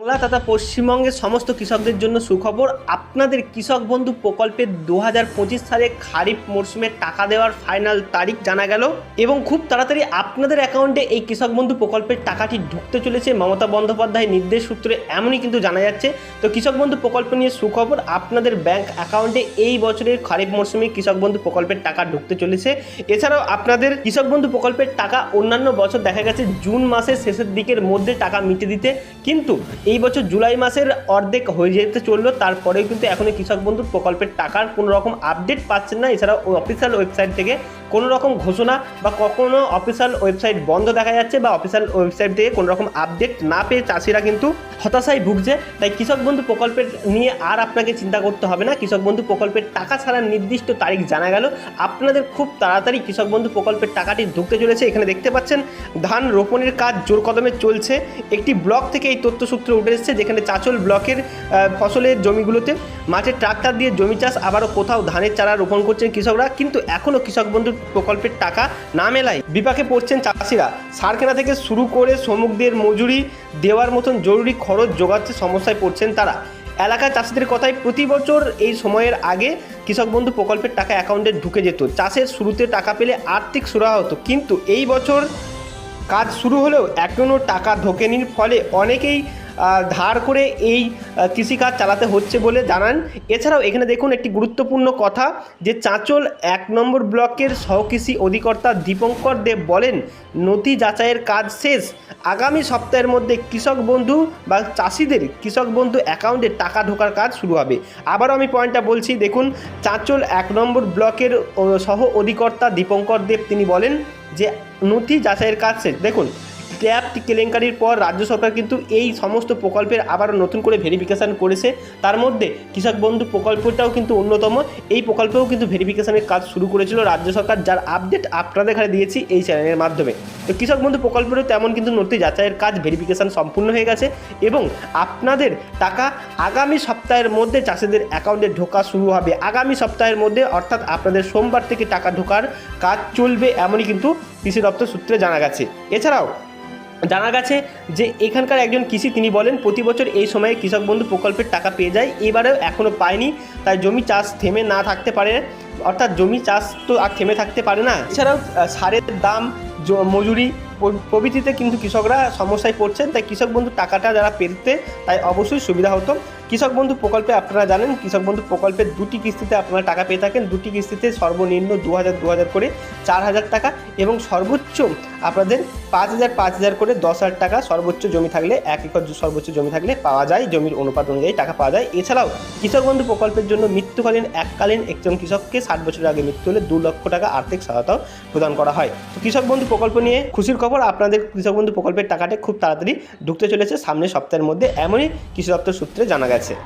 বাংলা তথা পশ্চিমবঙ্গের সমস্ত কৃষকদের জন্য সুখবর, আপনাদের কৃষক বন্ধু প্রকল্পের দু হাজার পঁচিশ সালে খারিফ মরশুমে টাকা দেওয়ার ফাইনাল তারিখ জানা গেল এবং খুব তাড়াতাড়ি আপনাদের অ্যাকাউন্টে এই কৃষক বন্ধু প্রকল্পের টাকাটি ঢুকতে চলেছে। মমতা বন্দ্যোপাধ্যায়ের নির্দেশ সূত্রে এমনই কিন্তু জানা যাচ্ছে। তো কৃষক বন্ধু প্রকল্প নিয়ে সুখবর, আপনাদের ব্যাংক অ্যাকাউন্টে এই বছরের খারিফ মরশুমে কৃষক বন্ধু প্রকল্পের টাকা ঢুকতে চলেছে। এছাড়াও আপনাদের কৃষক বন্ধু প্রকল্পের টাকা অন্যান্য বছর দেখা গেছে, জুন মাসের শেষের দিকের মধ্যে টাকা মিটে দিতে। কিন্তু এই বছর জুলাই মাসের অর্ধেক হয়ে যেতে চলল, তারপরেও কিন্তু এখনই কৃষক বন্ধু প্রকল্পের টাকার কোনো রকম আপডেট পাচ্ছেন না। এছাড়াও অফিসিয়াল ওয়েবসাইট থেকে কোনো রকম ঘোষণা বা কখনো অফিসিয়াল ওয়েবসাইট বন্ধ দেখা যাচ্ছে বা অফিসিয়াল ওয়েবসাইট থেকে কোনো রকম আপডেট না পেয়ে চাষিরা কিন্তু হতাশায় ভুগছে। তাই কৃষক বন্ধু প্রকল্পের নিয়ে আর আপনাকে চিন্তা করতে হবে না। কৃষক বন্ধু প্রকল্পের টাকা ছাড়ার নির্দিষ্ট তারিখ জানা গেল। আপনাদের খুব তাড়াতাড়ি কৃষক বন্ধু প্রকল্পের টাকাটি ঢুকতে চলেছে। এখানে দেখতে পাচ্ছেন, ধান রোপণের কাজ জোর কদমে চলছে। একটি ব্লক থেকে এই তথ্য সূত্র উঠে এসেছে, যেখানে চাচল ব্লকের ফসলের জমিগুলোতে মাঠে ট্রাক্টর দিয়ে জমি চাষ, আবারও কোথাও ধানের চারা রোপণ করছেন কৃষকরা, কিন্তু এখনও কৃষক বন্ধু প্রকল্পের টাকা না মেলায়। বিপাকে পড়ছেন চাষিরা। সার কেনা থেকে শুরু করে শ্রমিকদের মজুরি দেওয়ার মতন জরুরি খরচ জোগাচ্ছে সমস্যায় পড়ছেন তারা। এলাকার চাষিদের কথায় প্রতি বছর এই সময়ের আগে কৃষক বন্ধু প্রকল্পের টাকা অ্যাকাউন্টে ঢুকে যেত। চাষের শুরুতে টাকা পেলে আর্থিক সুরাহা হতো, কিন্তু এই বছর কাজ শুরু হলেও এখনও টাকা ঢোকেনির ফলে অনেকেই ধার করে এই কৃষিকাজ চালাতে হচ্ছে বলে জানান। এছাড়াও এখানে দেখুন একটি গুরুত্বপূর্ণ কথা, যে চাঁচল এক নম্বর ব্লকের সহকৃষি অধিকর্তা দীপঙ্কর দেব বলেন নথি যাচাইয়ের কাজ শেষ। আগামী সপ্তাহের মধ্যে কৃষক বন্ধু বা চাষিদের কৃষক বন্ধু অ্যাকাউন্টে টাকা ঢোকার কাজ শুরু হবে। আবারও আমি পয়েন্টটা বলছি, দেখুন, চাঁচল এক নম্বর ব্লকের সহ অধিকর্তা দীপঙ্কর দেব তিনি বলেন, যে নথি যাচাইয়ের কাজ শেষ। দেখুন ট্যাপ কেলেঙ্কারির পর রাজ্য সরকার কিন্তু এই সমস্ত প্রকল্পের আবারও নতুন করে ভেরিফিকেশান করেছে। তার মধ্যে কৃষক বন্ধু প্রকল্পটাও কিন্তু অন্যতম। এই প্রকল্পেও কিন্তু ভেরিফিকেশানের কাজ শুরু করেছিল রাজ্য সরকার, যার আপডেট আপনাদের এখানে দিয়েছি এই চ্যানেলের মাধ্যমে। তো কৃষক বন্ধু প্রকল্পেরও তেমন কিন্তু নথি যাচাইয়ের কাজ ভেরিফিকেশান সম্পূর্ণ হয়ে গেছে এবং আপনাদের টাকা আগামী সপ্তাহের মধ্যে চাষিদের অ্যাকাউন্টে ঢোকা শুরু হবে। আগামী সপ্তাহের মধ্যে অর্থাৎ আপনাদের সোমবার থেকে টাকা ঢোকার কাজ চলবে এমনই কিন্তু কৃষি দপ্তর সূত্রে জানা গেছে। এছাড়াও জানা গেছে যে এখানকার একজন কৃষি, তিনি বলেন, প্রতি বছর এই সময়ে কৃষক বন্ধু প্রকল্পের টাকা পেয়ে যায়। এবারেও এখনও পায়নি। তাই জমি চাষ থেমে না থাকতে পারে। অর্থাৎ জমি চাষ তো আর থেমে থাকতে পারে না। এছাড়াও সারের দাম মজুরি প্রভৃতিতে কিন্তু কৃষকরা সমস্যায় পড়ছেন। তাই কৃষক বন্ধু টাকাটা যারা পেতে, তাই অবশ্যই সুবিধা হতো। কৃষক বন্ধু প্রকল্পে আপনারা জানেন, কৃষক বন্ধু প্রকল্পের দুটি কিস্তিতে আপনারা টাকা পেয়ে থাকেন। দুটি কিস্তিতে সর্বনিম্ন দু হাজার দু হাজার করে চার হাজার টাকা এবং সর্বোচ্চ আপনাদের পাঁচ হাজার পাঁচ হাজার করে দশ হাজার টাকা সর্বোচ্চ জমি থাকলে, এক একর সর্বোচ্চ জমি থাকলে পাওয়া যায়, জমির অনুপাত অনুযায়ী টাকা পাওয়া যায়। এছাড়াও কৃষক বন্ধু প্রকল্পের জন্য মৃত্যুকালীন, এককালীন একজন কৃষককে ষাট বছরের আগে মৃত্যু হলে দু লক্ষ টাকা আর্থিক সহায়তাও প্রদান করা হয়। তো কৃষক বন্ধু প্রকল্প নিয়ে খুশির খবর, আপনাদের কৃষক বন্ধু প্রকল্পের টাকাটা খুব তাড়াতাড়ি ঢুকতে চলেছে সামনের সপ্তাহের মধ্যে, এমনই কৃষি দপ্তর সূত্রে জানা গেছে। 是。